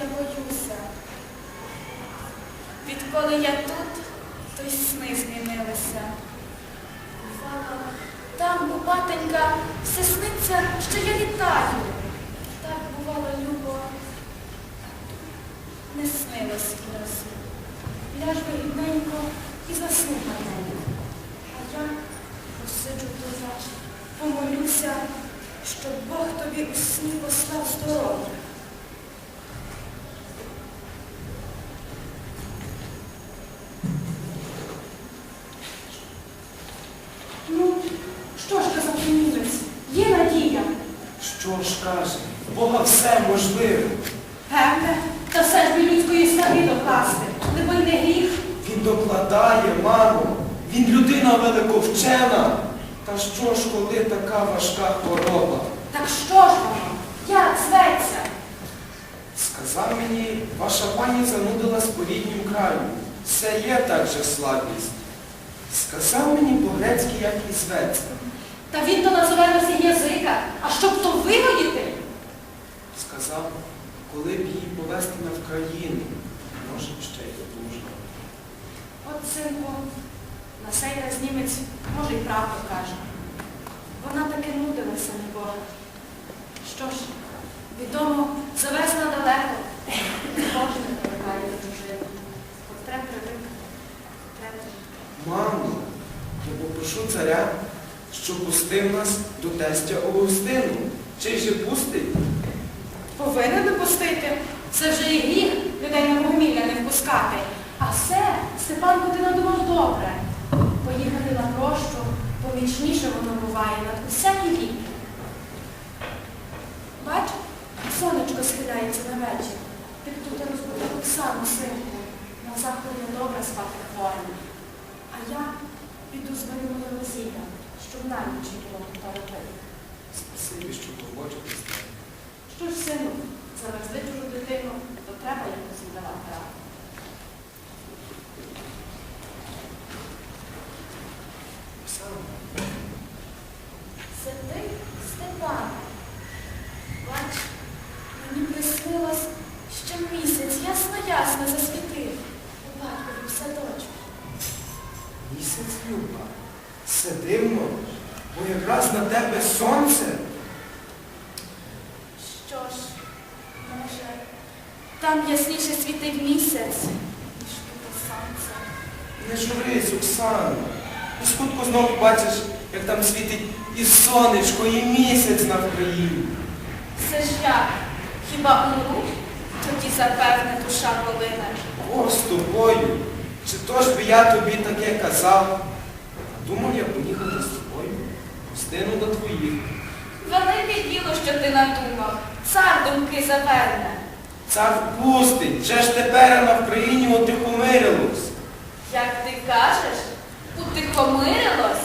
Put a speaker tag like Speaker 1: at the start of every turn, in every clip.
Speaker 1: Я боюся. Відколи я тут, то й сни змінилися. Бувало, там, батенька, все сниться, що я літаю. Так бувало, любо. Не снилось сльози. Ляж би рідненько і засну гарненько. А я посиджу тут, помолюся, щоб Бог тобі у сні послав здоров'я. Ну, що ж ти запомнилась? Є надія.
Speaker 2: Що ж каже? Бога все можливо.
Speaker 1: Певне, та все ж би людської снаги докласти. Либо й не гріх.
Speaker 2: Він мамо. Він людина великовчена. Та що ж, коли така важка хвороба?
Speaker 1: Так що ж воно? Як зветься?
Speaker 2: Сказав мені, ваша пані занудилась по ріднім краю. Все є так же слабість. Сказав мені по-грецьки, як і зветься.
Speaker 1: Та він то називе нас язика, а щоб то вигодіти?
Speaker 2: Сказав, коли б її повезти на Вкраїну, може б ще й одужала.
Speaker 1: От синку, на сей раз німець, може, й правду каже. Вона таки нудилася, не Бога. Що ж, відомо, завезла далеко. Кожен привикає до чужини. От треба привик.
Speaker 2: Мамо, я попрошу царя, що пустив нас до тестя Августину. Чи ж пустить?
Speaker 1: Повинен допустити. Це вже і гріх людей на богомілля не впускати. А все, Степанко, ти надумав добре. Поїхати на прощу, помічніше воно буває над усякі віки. Бач, сонечко схиляється на вечір. Ти тут розбудив Оксану, синку. На заході добре спати хворим. А я піду з на весілля, щоб на ніч було тут робити.
Speaker 2: Спасибі, що поводжитись.
Speaker 1: Що ж, сину, завезли чужу дитину, то треба якось віддавати раду.
Speaker 2: Оксана,
Speaker 1: Це ти, Степан. Бач, мені приснилось, що місяць ясно-ясно засвітив у батькові в садочку.
Speaker 2: місяць Люба, все дивно, бо якраз на тебе сонце.
Speaker 1: Що ж, може, там ясніше світив місяць.
Speaker 2: Не журись, Оксано. І скутку знову бачиш, як там світить і сонечко, і місяць на Вкраїні.
Speaker 1: Це ж як? Хіба умру? Тоді запевне душа полине.
Speaker 2: О, з тобою. Чи то ж би я тобі таке казав? Думав я поїхати з тобою. Гостину до твоїх.
Speaker 1: Велике діло, що ти надумав. Цар думки заверне.
Speaker 2: Цар пустить, вже ж тепер на Україні утихомирилось.
Speaker 1: Як ти кажеш, утихомирилось?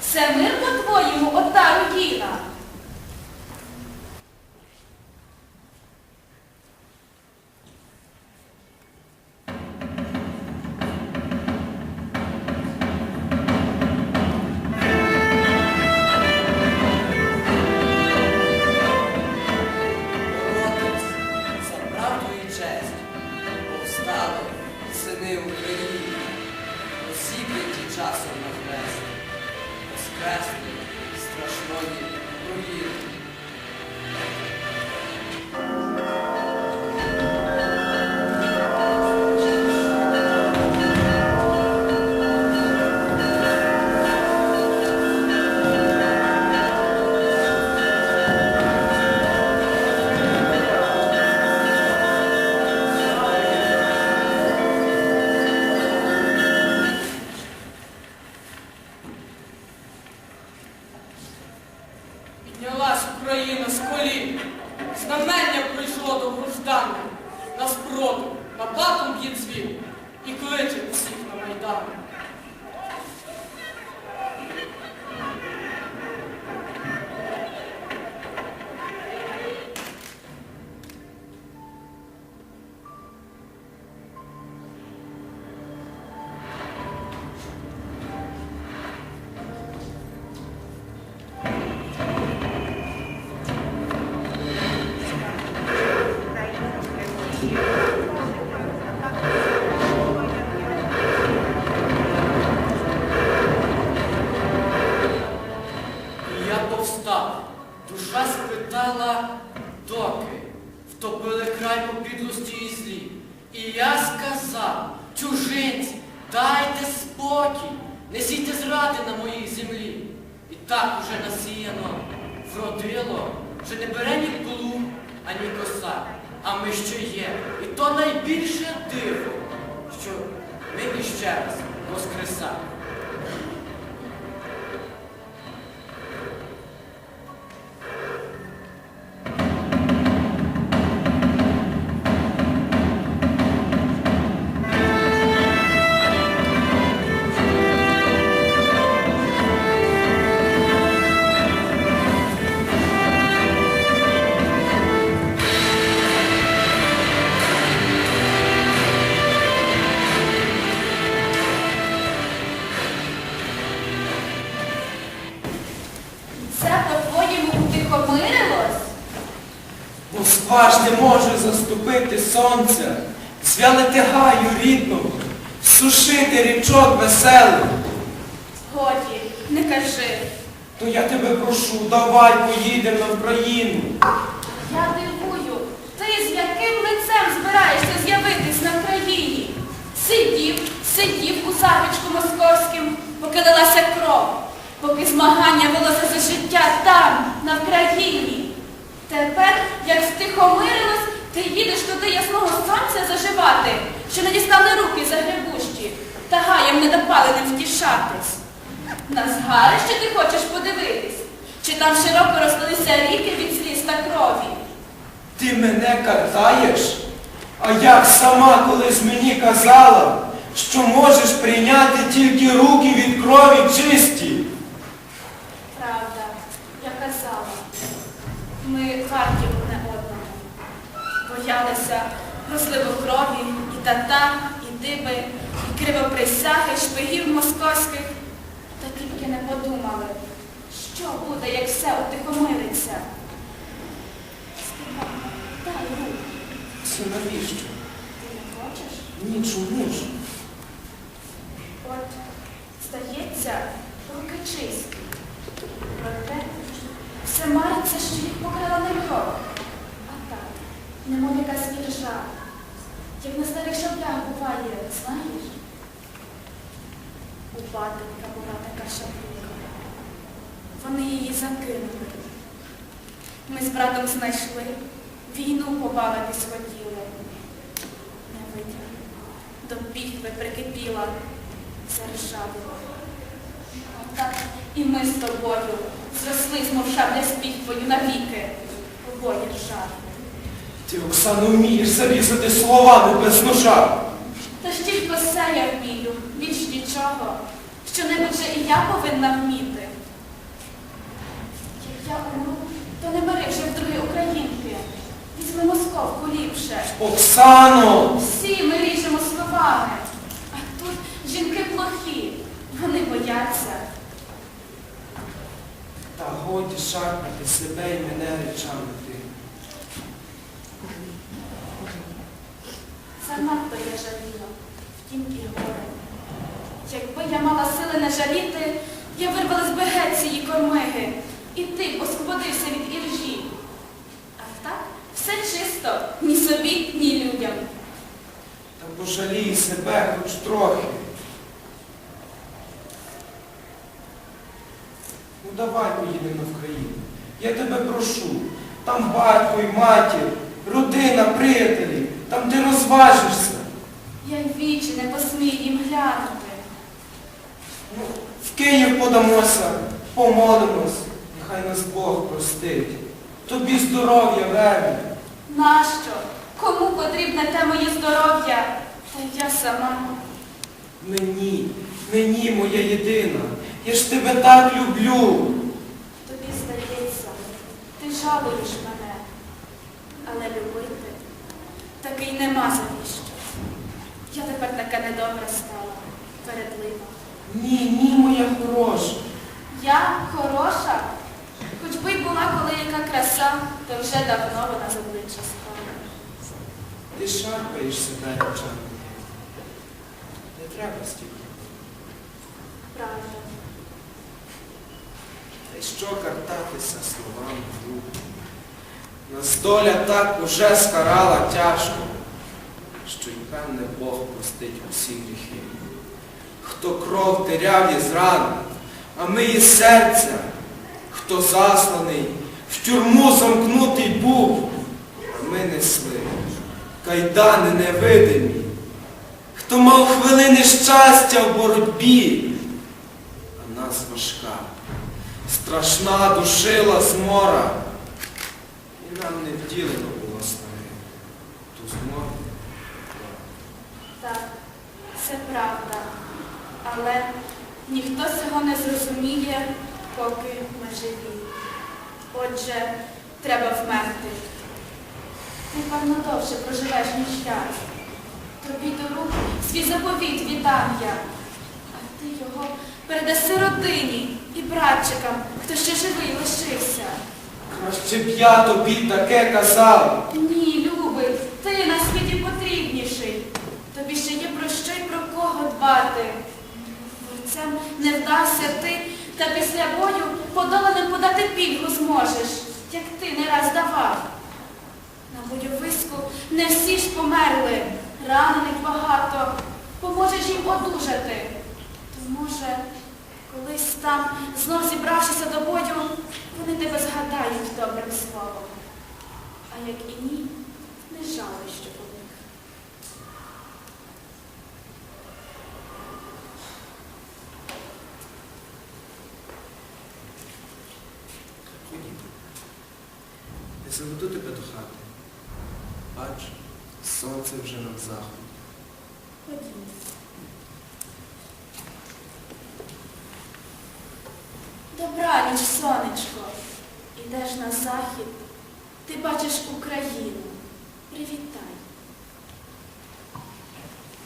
Speaker 1: Це мир по-твоєму отару руїна.
Speaker 3: Україна з колін. Знамення прийшло до груждання, На спротив, на батом б'є дзвін і кличе всіх на майдан. повстати.
Speaker 4: Душа спитала доки, втопили край по підлості і злі. І я сказав, чужинці, дайте спокій, не зради на моїй землі. І так уже насіяно, вродило, що не бере ні плуг, ані коса. А ми ще є. І то найбільше диво, що ми ще раз
Speaker 2: воскресаємо. Не може заступити сонця, звялити гаю рідного, сушити річок веселих.
Speaker 1: Годі, не кажи.
Speaker 2: То я тебе прошу, давай поїдемо на Україну.
Speaker 1: Я дивую, ти з яким лицем збираєшся з'явитись на країні? Сидів, сидів у запічку московським, поки лилася кров, поки змагання велося за життя там, на Вкраїні. Тепер, як стихомирилось, ти їдеш туди ясного сонця заживати, що не дістали руки загребущі, та гаєм недопаленим втішатись. На згарище ти хочеш подивитись? Чи там широко розлилися ріки від сліз та крові?
Speaker 2: Ти мене картаєш? А як сама колись мені казала, що можеш прийняти тільки руки від крові чисті?
Speaker 1: Правда, я казала. Ми варті одне одному. Боялися розливу крові, і татар, і диби, і кривоприсяги, шпигів московських. Та тільки не подумали, що буде, як все утихомириться. Степан, дай руку.
Speaker 2: Це навіщо?
Speaker 1: Ти не хочеш?
Speaker 2: Ні, чому ж?
Speaker 1: От, здається, руки чисті. Проте все мариться, що їх покрила не кров. А так, немов якась іржа. Як на старих шаблях буває, знаєш? У батенька була така шаблюка. Вони її закинули. Ми з братом знайшли, війну побавитись хотіли. Не витягли. До піхви прикипіла, заржавіла. Отак і ми з тобою зросли, з піхвою навіки. Обоє ржаві.
Speaker 2: Ти, Оксано, вмієш зарізати словами без ножа.
Speaker 1: Та ж тільки все я вмію, більш нічого. Що-небудь же і я повинна вміти. Як я умру, то не бери вже вдруге українки. Візьми московку ліпше.
Speaker 2: Оксано!
Speaker 1: Всі ми ріжемо словами. А тут жінки плохі. Вони бояться.
Speaker 2: Та годі шарпати себе і мене речами ти.
Speaker 1: Занадто я жаліла, втім і горе. Якби я мала сили не жаліти, я вирвала з бегець цієї кормиги, і ти б освободився від іржі. А так все чисто, ні собі, ні людям.
Speaker 2: Та пожалій себе хоч трохи. Ну давай поїдемо в країну. Я тебе прошу. Там батько і матір, родина, приятелі, там ти розважишся.
Speaker 1: Я й вічі не посмію їм глянути.
Speaker 2: Ну, в Київ подамося, помолимось. Нехай нас Бог простить. Тобі здоров'я верне.
Speaker 1: Нащо? Кому потрібне те моє здоров'я? Та я сама.
Speaker 2: Мені, мені, моя єдина. Я ж тебе так люблю.
Speaker 1: Тобі здається, ти жалуєш мене, але любити таки й нема завіщо. Я тепер така недобра стала, передлива.
Speaker 2: Ні, ні, моя хороша.
Speaker 1: Я хороша, хоч би й була коли яка краса, то вже давно вона з обличчя спала.
Speaker 2: Ти шарпаєш себе речами. Не треба стільки.
Speaker 1: Правда.
Speaker 2: Та й що картатися словами в руку? Нас доля так уже скарала тяжко. що й певне Бог простить усі гріхи. Хто кров теряв із ран, а ми із серця, хто засланий, в тюрму замкнутий був, а ми несли кайдани невидимі, хто мав хвилини щастя в боротьбі, а нас важка, страшна душила змора, і нам не вділено було снаги, ту змору.
Speaker 1: Так, це правда. Але ніхто цього не зрозуміє, поки ми живі. Отже, треба вмерти. Ти, певно, довше проживеш, ніж я. Тобі до рук свій заповіт віддам я. А ти його передаси родині братчикам, хто ще живий лишився.
Speaker 2: Краще б я тобі таке казав.
Speaker 1: Ні, любий, ти на світі потрібніший. Тобі ще є про що й про кого дбати. Борцем не вдасться ти, та після бою подоланим подати пільгу зможеш, як ти не раз давав. На бойовиську не всі ж померли, ранених багато, поможеш їм одужати. То може, колись там, знов зібравшися до бою, вони тебе згадають добрим словом. А як і ні, не жалуй, що у них.
Speaker 2: Ходімо. Я заведу тебе до хати. Бач, сонце вже над заходом.
Speaker 1: Ходімо. Добраніч, сонечко. Ідеш на захід, ти бачиш Україну. Привітай.